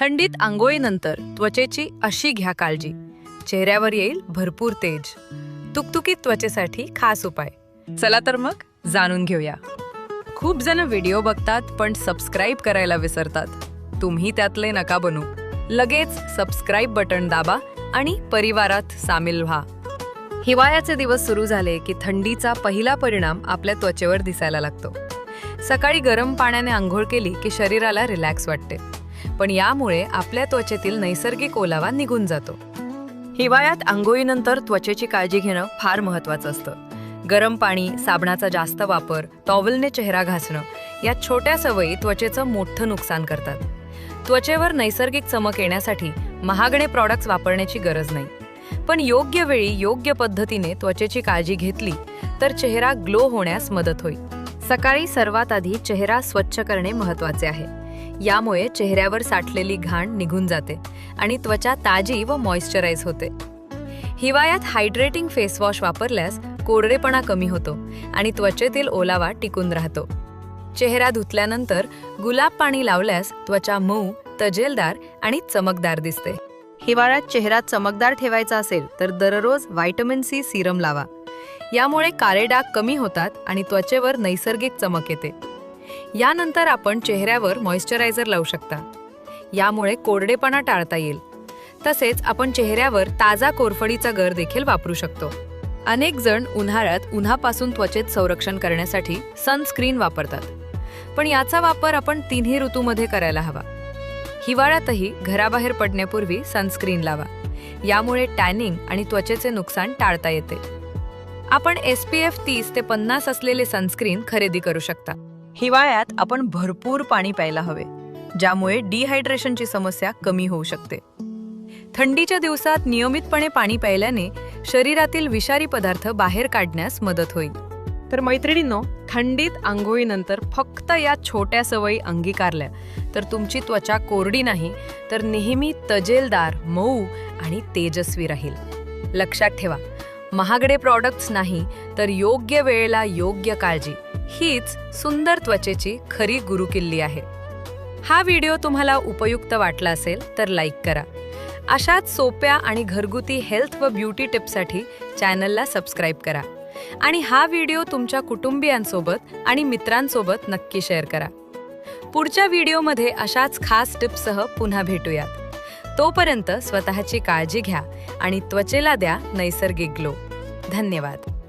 थंडीत आंघोळीनंतर त्वचेची अशी घ्या काळजी. चेहऱ्यावर येईल भरपूर तेज. तुकतुकीत त्वचेसाठी खास उपाय. चला तर मग जाणून घेऊया. खूप जण व्हिडिओ बघतात पण सबस्क्राईब करायला विसरतात. तुम्ही त्यातले नका बनू. लगेच सबस्क्राईब बटन दाबा आणि परिवारात सामील व्हा. हिवाळ्याचे दिवस सुरू झाले की थंडीचा पहिला परिणाम आपल्या त्वचेवर दिसायला लागतो. सकाळी गरम पाण्याने आंघोळ केली की शरीराला रिलॅक्स वाटते. पण यामुळे आपल्या त्वचेतील नैसर्गिक ओलावा निघून जातो. हिवाळ्यात आंघोळीनंतर त्वचेची काळजी घेणं फार महत्वाचं असतं. गरम पाणी साबणाचा जास्त वापर टॉवेलने चेहरा घासणं या छोट्या सवयी त्वचेचं मोठं नुकसान करतात. त्वचेवर नैसर्गिक चमक येण्यासाठी महागडे प्रॉडक्ट्स वापरण्याची गरज नाही. पण योग्य वेळी योग्य पद्धतीने त्वचेची काळजी घेतली तर चेहरा ग्लो होण्यास मदत होईल. सकाळी सर्वात आधी चेहरा स्वच्छ करणे महत्त्वाचे आहे. यामुळे चेहऱ्यावर साठलेली घाण निघून जाते आणि त्वचा ताजी व मॉइश्चराईज होते. हिवाळ्यात हायड्रेटिंग फेस वॉश वापरल्यास कोरडेपणा कमी होतो आणि त्वचेतील ओलावा टिकून राहतो. चेहरा धुतल्यानंतर गुलाब पाणी लावल्यास त्वचा मऊ तजेलदार आणि चमकदार दिसते. हिवाळ्यात चेहरा चमकदार ठेवायचा असेल तर दररोज व्हायटमिन सी सिरम लावा. यामुळे काळे डाग कमी होतात आणि त्वचेवर नैसर्गिक चमक येते. यानंतर आपण चेहऱ्यावर मॉइश्चरायझर लावू शकता. यामुळे कोरडेपणा टाळता येईल. तसेच आपण चेहऱ्यावर ताजा कोरफडीचा गर देखील वापरू शकतो. अनेक जण उन्हाळ्यात उन्हापासून त्वचेत संरक्षण करण्यासाठी सनस्क्रीन वापरतात. पण याचा वापर आपण तिन्ही ऋतूमध्ये करायला हवा. हिवाळ्यातही घराबाहेर पडण्यापूर्वी सनस्क्रीन लावा. यामुळे टॅनिंग आणि त्वचेचे नुकसान टाळता येते. आपण एस पी एफ तीस ते पन्नास असलेले सनस्क्रीन खरेदी करू शकता. हिवाळ्यात आपण भरपूर पाणी प्यायला हवे ज्यामुळे डिहायड्रेशनची समस्या कमी होऊ शकते. थंडीच्या दिवसात नियमितपणे पाणी प्यायल्याने शरीरातील विषारी पदार्थ बाहेर काढण्यास मदत होईल. तर मैत्रिणींनो थंडीत आंघोळीनंतर फक्त या छोट्या सवयी अंगीकारल्या तर तुमची त्वचा कोरडी नाही तर नेहमी तजेलदार मऊ आणि तेजस्वी राहील. लक्षात ठेवा महागडे प्रॉडक्ट्स नाही तर योग्य वेळेला योग्य काळजी. हीच सुंदर त्वचेची खरी गुरुकिल्ली आहे. हा व्हिडिओ तुम्हाला उपयुक्त वाटला असेल तर लाईक करा. अशाच सोप्या आणि घरगुती हेल्थ व ब्युटी टिप्ससाठी चॅनलला सबस्क्राईब करा. आणि हा व्हिडिओ तुमच्या कुटुंबियांसोबत आणि मित्रांसोबत नक्की शेअर करा. पुढच्या व्हिडिओमध्ये अशाच खास टिप्ससह पुन्हा भेटूयात. तोपर्यंत स्वतःची काळजी घ्या आणि त्वचेला द्या नैसर्गिक ग्लो. धन्यवाद.